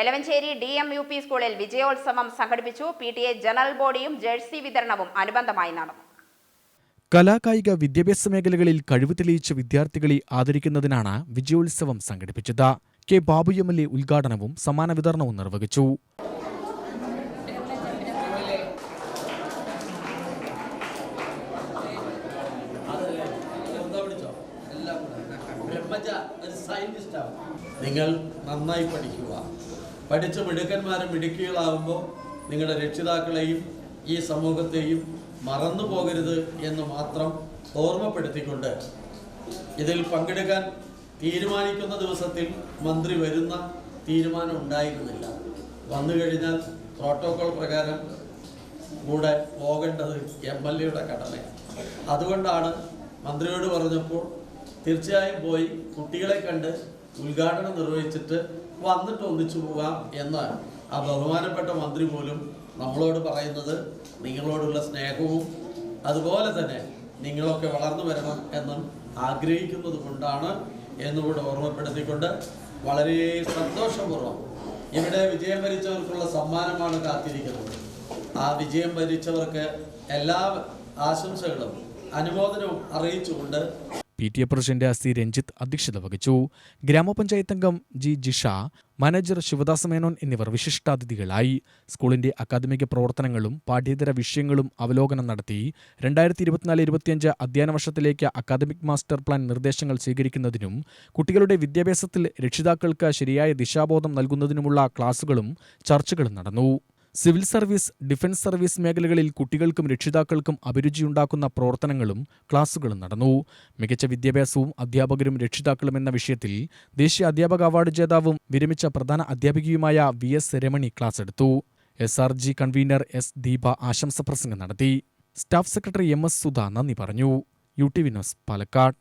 Elavanchery D M U P സ്കൂളിൽ വിജയോത്സവം സംഘടിപ്പിച്ചു. പി ടി എ ജനറൽ ബോഡിയും ജേഴ്സി വിതരണവും അനുബന്ധമായി നടന്നു. കലാകായിക വിദ്യാഭ്യാസ മേഖലകളിൽ കഴിവ് തെളിയിച്ച വിദ്യാർത്ഥികളെ ആദരിക്കുന്നതിനാണ് വിജയോത്സവം സംഘടിപ്പിച്ചത്. K Babu M L A ഉദ്ഘാടനവും സമ്മാന വിതരണവും നിർവഹിച്ചു. നിങ്ങൾ നന്നായി പഠിക്കുക. പഠിച്ച് മിടുക്കന്മാരും മിടുക്കികളാവുമ്പോൾ നിങ്ങളുടെ രക്ഷിതാക്കളെയും ഈ സമൂഹത്തെയും മറന്നു പോകരുത് എന്ന് മാത്രം ഓർമ്മപ്പെടുത്തിക്കൊണ്ട് ഇതിൽ പങ്കെടുക്കാൻ തീരുമാനിക്കുന്ന ദിവസത്തിൽ മന്ത്രി വരുന്ന തീരുമാനം ഉണ്ടായിരുന്നില്ല. വന്നു കഴിഞ്ഞാൽ പ്രോട്ടോകോൾ പ്രകാരം കൂടെ പോകേണ്ടത് എം എൽ എയുടെ കടമയാണ്. അതുകൊണ്ടാണ് മന്ത്രിയോട് പറഞ്ഞപ്പോൾ തീർച്ചയായും പോയി കുട്ടികളെ കണ്ട് ഉദ്ഘാടനം നിർവഹിച്ചിട്ട് വന്നിട്ട് ഒന്നിച്ചു പോകാം എന്ന് ആ ബഹുമാനപ്പെട്ട മന്ത്രി പോലും നമ്മളോട് പറയുന്നത് നിങ്ങളോടുള്ള സ്നേഹവും അതുപോലെ തന്നെ നിങ്ങളൊക്കെ വളർന്നു വരണം എന്നും ആഗ്രഹിക്കുന്നത് കൊണ്ടാണ് എന്നുകൂടെ ഓർമ്മപ്പെടുത്തിക്കൊണ്ട് വളരെ സന്തോഷപൂർവം ഇവിടെ വിജയം ഭരിച്ചവർക്കുള്ള സമ്മാനമാണ് കാത്തിരിക്കുന്നത്. ആ വിജയം ഭരിച്ചവർക്ക് എല്ലാ ആശംസകളും അനുമോദനവും അറിയിച്ചുകൊണ്ട് P T A president C Ranjith അധ്യക്ഷത വഹിച്ചു. ഗ്രാമപഞ്ചായത്ത് അംഗം ജി ജിഷ മാനേജർ ശിവദാസ മേനോൻ എന്നിവർ വിശിഷ്ടാതിഥികളായി. സ്കൂളിന്റെ അക്കാദമിക പ്രവർത്തനങ്ങളും പാഠ്യേതര വിഷയങ്ങളും അവലോകനം നടത്തി. രണ്ടായിരത്തി ഇരുപത്തിനാല് ഇരുപത്തിയഞ്ച് അധ്യയന വർഷത്തിലേക്ക് അക്കാദമിക് മാസ്റ്റർ പ്ലാൻ നിർദ്ദേശങ്ങൾ സ്വീകരിക്കുന്നതിനും കുട്ടികളുടെ വിദ്യാഭ്യാസത്തിൽ രക്ഷിതാക്കൾക്ക് ശരിയായ ദിശാബോധം നൽകുന്നതിനുമുള്ള ക്ലാസുകളും ചർച്ചകളും നടന്നു. സിവിൽ സർവീസ് ഡിഫൻസ് സർവീസ് മേഖലകളിൽ കുട്ടികൾക്കും രക്ഷിതാക്കൾക്കും അഭിരുചിയുണ്ടാക്കുന്ന പ്രവർത്തനങ്ങളും ക്ലാസുകളും നടന്നു. മികച്ച വിദ്യാഭ്യാസവും അധ്യാപകരും രക്ഷിതാക്കളും എന്ന വിഷയത്തിൽ ദേശീയ അധ്യാപക അവാർഡ് ജേതാവും വിരമിച്ച പ്രധാന അധ്യാപികയുമായ വി എസ് രമണി ക്ലാസ് എടുത്തു. S R G convener S Deepa ആശംസ പ്രസംഗം നടത്തി. Staff secretary M S Sudha നന്ദി പറഞ്ഞു. U T Vinos Palakkad.